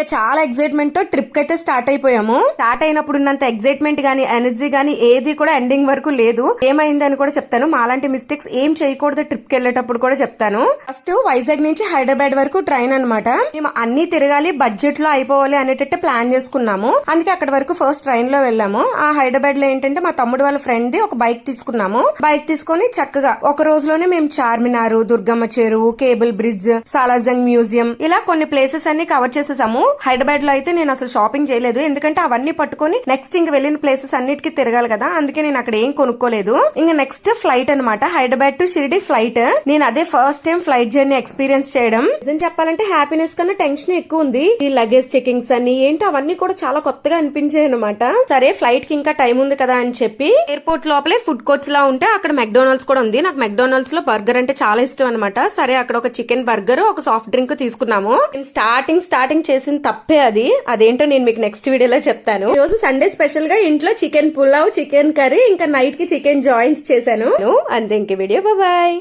ఇంకా చాలా ఎక్సైట్మెంట్తో ట్రిప్ అయితే స్టార్ట్ అయిపోయాము. స్టార్ట్ అయినప్పుడు ఉన్నంత ఎక్సైట్మెంట్ గానీ ఎనర్జీ గానీ ఏది కూడా ఎండింగ్ వరకు లేదు. ఏమైంది అని కూడా చెప్తాను. మాలాంటి మిస్టేక్స్ ఏం చేయకూడదు ట్రిప్కి వెళ్ళేటప్పుడు కూడా చెప్తాను. ఫస్ట్ వైజాగ్ నుంచి హైదరాబాద్ వరకు ట్రైన్ అన్నమాట. మేము అన్ని తిరగాలి బడ్జెట్లో అయిపోవాలి అనేటట్టు ప్లాన్ చేసుకున్నాము. అందుకే అక్కడ వరకు ఫస్ట్ ట్రైన్లో వెళ్ళాము. ఆ హైదరాబాద్లో ఏంటంటే మా తమ్ముడు వాళ్ళ ఫ్రెండ్ ది ఒక బైక్ తీసుకున్నాము. బైక్ తీసుకొని చక్కగా ఒక రోజులోనే మేము చార్మినార్ దుర్గమ్మ చెరువు కేబుల్ బ్రిడ్జ్ సాలాజంగ్ మ్యూజియం ఇలా కొన్ని ప్లేసెస్ అన్ని కవర్ చేసేసాము. హైదరాబాద్లో అయితే నేను అసలు షాపింగ్ చేయలేదు. ఎందుకంటే అవన్నీ పట్టుకొని నెక్స్ట్ ఇంక వెళ్ళిన ప్లేసెస్ అన్నిటికీ తిరగాలి కదా. అందుకే నేను అక్కడ ఏం కొనుక్కోలేదు. ఇంకా నెక్స్ట్ ఫ్లైట్ అన్నమాట. హైదరాబాద్ టు షిరిడి ఫ్లైట్ నేను అదే first time flight journey experience చేయడం. నిజం చెప్పాలంటే హ్యాపీనెస్ కన్నా టెన్షన్ ఎక్కువ ఉంది. ఈ లగేజ్ చెకింగ్స్ అని ఏంటో అవన్నీ కూడా చాలా కొత్తగా అనిపించాయి అనమాట సరే ఫ్లైట్కి ఇంకా టైం ఉంది కదా అని చెప్పి ఎయిర్పోర్ట్ లోపలే ఫుడ్ కోర్ట్స్ లా ఉంటే అక్కడ మెక్డోనల్డ్స్ కూడా ఉంది. నాకు మెక్డోనల్డ్స్లో బర్గర్ అంటే చాలా ఇష్టం అనమాట సరే అక్కడ ఒక చికెన్ బర్గర్ ఒక సాఫ్ట్ డ్రింక్ తీసుకున్నాము. స్టార్టింగ్ స్టార్టింగ్ చేసిన తప్పే అది. అదేంటో నేను మీకు నెక్స్ట్ వీడియోలో చెప్తాను. ఈ రోజు సండే స్పెషల్గా ఇంట్లో చికెన్ పులావ్ చికెన్ కర్రీ ఇంకా నైట్కి చికెన్ జాయింట్స్ చేశాను. అంతే ఇంక వీడియో బాయ్